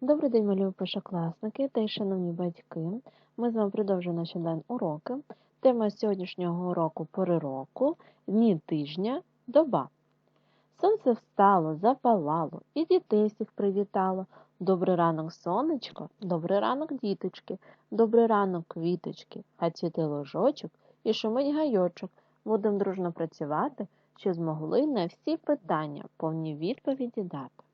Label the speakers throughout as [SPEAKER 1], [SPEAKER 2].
[SPEAKER 1] Добрий день, малюю першокласники та й шановні батьки. Ми з вами продовжуємо наші день уроки. Тема сьогоднішнього уроку пори року, дні тижня, доба. Сонце встало, запалало, і дітей всіх привітало. Добрий ранок, сонечко, добрий ранок, діточки, добрий ранок, квіточки, хай цвіте ложочок і шумить гайочок. Будемо дружно працювати, що змогли на всі питання повні відповіді дати.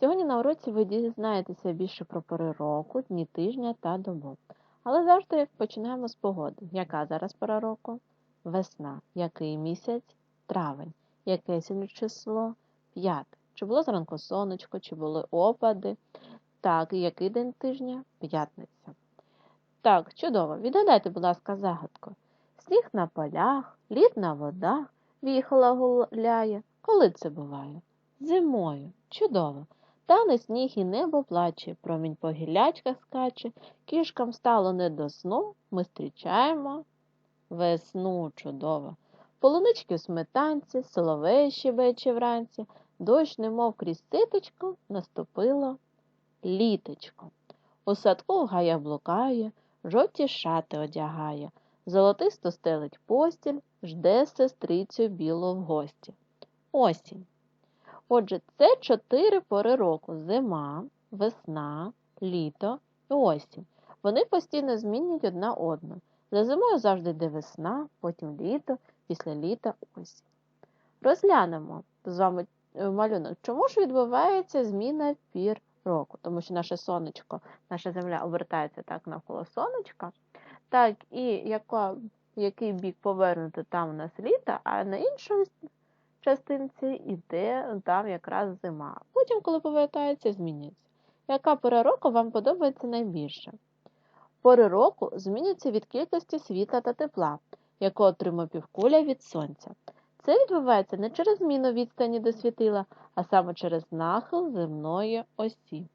[SPEAKER 1] Сьогодні на уроці ви дізнаєтеся більше про пори року, дні тижня та добу. Але завжди починаємо з погоди. Яка зараз пора року? Весна. Який місяць? Травень. Яке сьогодні число? П'яте. Чи було зранку сонечко, чи були опади? Так, який день тижня? П'ятниця. Так, чудово. Відгадайте, будь ласка, загадку. Сніг на полях, лід на водах, віхола гуляє. Коли це буває? Зимою. Чудово. Тане сніг і небо плаче, промінь по гілячках скаче, кішкам стало не до сну, ми зустрічаємо весну чудово. Полунички в сметанці, соловей щебече вранці, дощ, немов крізь ситочку, наступило літочко. У садку гая блукає, жовті шати одягає, золотисто стелить постіль, жде сестрицю білу в гості. Осінь. Отже, це чотири пори року: зима, весна, літо і осінь. Вони постійно змінюють одна одну. За зимою завжди йде весна, потім літо, після літа осінь. Розглянемо з вами малюнок, чому ж відбувається зміна пір року, тому що наше сонечко, наша земля обертається так навколо сонечка, так і яка, який бік повернути там у нас літо, а на іншому частинці йде там якраз зима. Потім, коли повертається, змінюється. Яка пора року вам подобається найбільше? Пори року змінюються від кількості світла та тепла, яку отримує півкуля від сонця. Це відбувається не через зміну відстані до світила, а саме через нахил земної осі.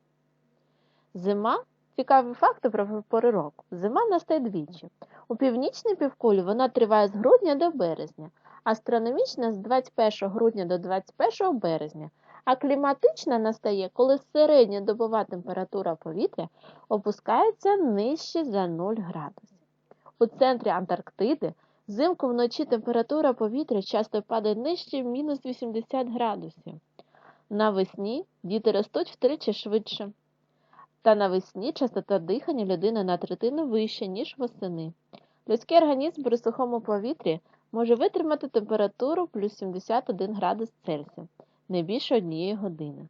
[SPEAKER 1] Зима цікаві факти про пори року. Зима настає двічі. У північній півкулі вона триває з грудня до березня, астрономічна з 21 грудня до 21 березня, а кліматична настає, коли середня добова температура повітря опускається нижче за 0 градусів. У центрі Антарктиди взимку вночі температура повітря часто падає нижче мінус 80 градусів. Навесні діти ростуть втричі швидше. Та навесні частота дихання людини на третину вища, ніж восени. Людський організм при сухому повітрі може витримати температуру плюс 71 градус Цельсія не більше однієї години.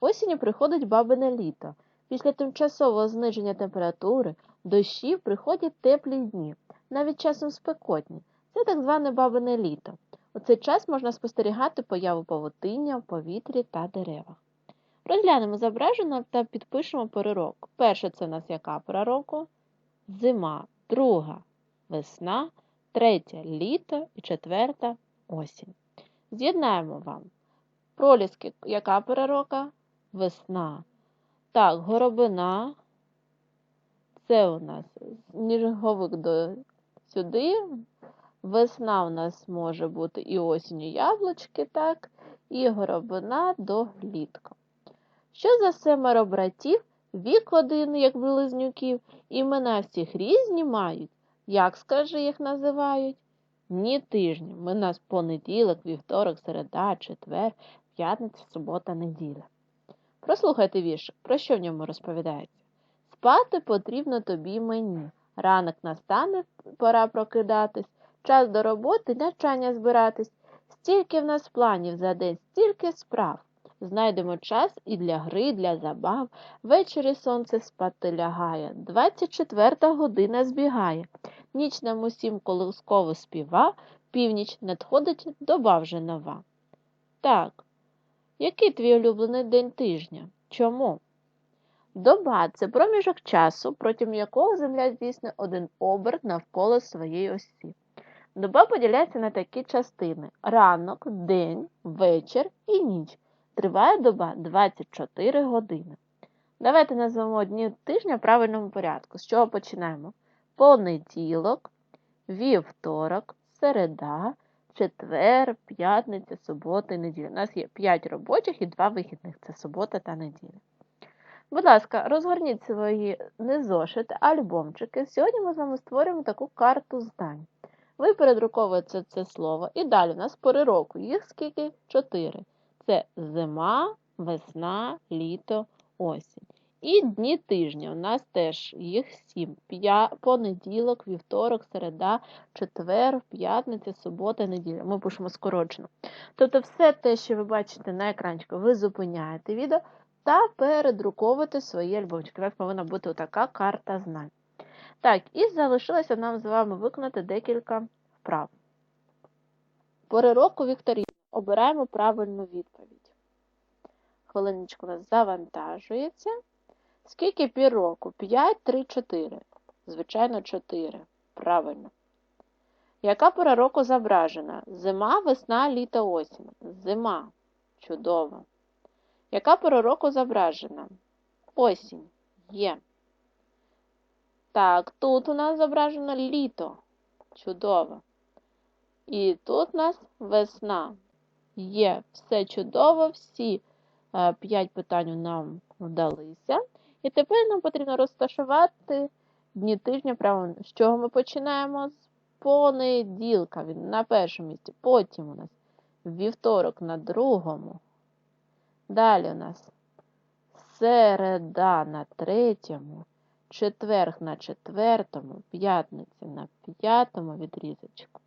[SPEAKER 1] Осінню приходить бабине літо. Після тимчасового зниження температури дощів приходять теплі дні, навіть часом спекотні. Це так зване бабине літо. У цей час можна спостерігати появу павутиння в повітрі та деревах. Розглянемо зображено та підпишемо пори року. Перша це у нас яка пора року? Зима, друга весна, третя літо і четверта осінь. З'єднаємо вам. Проліски, яка пора року? Весна. Так, горобина. Це у нас сніговик до сюди. Весна у нас може бути і осінню яблучки, так, і горобина до влітку. Що за семеро братів, вік один, як близнюків, імена всіх різні мають. Як, скажи, їх називають? Ні тижні. Ми нас понеділок, вівторок, середа, четвер, п'ятниця, субота, неділя. Прослухайте вірш, про що в ньому розповідається? Спати потрібно тобі мені. Ранок настане, пора прокидатись, час до роботи, навчання збиратись. Стільки в нас планів за день, стільки справ. Знайдемо час і для гри, і для забав. Ввечері сонце спати лягає. Двадцять четверта година збігає. Ніч нам усім колисково співа, північ надходить доба вже нова. Так, який твій улюблений день тижня? Чому? Доба це проміжок часу, протягом якого Земля здійснює один оберт навколо своєї осі. Доба поділяється на такі частини: ранок, день, вечір і ніч. Триває доба 24 години. Давайте назвемо дні тижня в правильному порядку. З чого починаємо? Понеділок, вівторок, середа, четвер, п'ятниця, субота і неділя. У нас є 5 робочих і 2 вихідних це субота та неділя. Будь ласка, розгорніть свої не зошити, а альбомчики. Сьогодні ми з вами створюємо таку карту знань. Ви передруковуєте це слово. І далі у нас пори року. Їх скільки? Чотири. Це зима, весна, літо, осінь. І дні тижня. У нас теж їх сім. Понеділок, вівторок, середа, четвер, п'ятниця, субота, неділя. Ми пишемо скорочено. Тобто все те, що ви бачите на екранчику, ви зупиняєте відео та передруковувати свої альбомчики. У вас повинна бути така карта знань. Так, і залишилося нам з вами виконати декілька вправ. Пори року Вікторіна. Обираємо правильну відповідь. Хвилиночку у нас завантажується. Скільки пір року? 5, 3, 4. Звичайно, 4. Правильно. Яка пора року зображена? Зима, весна, літо, осінь. Зима. Чудово. Яка пора року зображена? Осінь. Є. Так, тут у нас зображено літо. Чудово. І тут у нас весна. Є. Все чудово, всі е, п'ять питань нам вдалися. І тепер нам потрібно розташувати дні тижня правильно. З чого ми починаємо? З понеділка. Він на першому місці. Потім у нас вівторок на другому. Далі у нас середа на третьому, четверг на четвертому, п'ятниця на п'ятому відрізочку,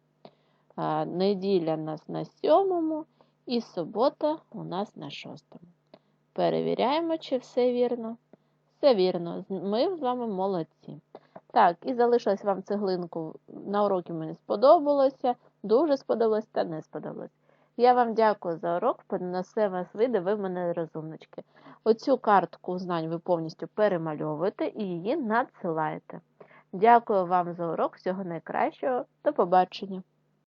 [SPEAKER 1] неділя у нас на сьомому і субота у нас на шостому. Перевіряємо, чи все вірно. Все вірно, ми з вами молодці. Так, і залишилось вам цеглинку. На уроки мені сподобалося, дуже сподобалось та не сподобалось. Я вам дякую за урок, все вас вийде, ви мене розумнички. Оцю картку знань ви повністю перемальовуєте і її надсилаєте. Дякую вам за урок, всього найкращого, до побачення!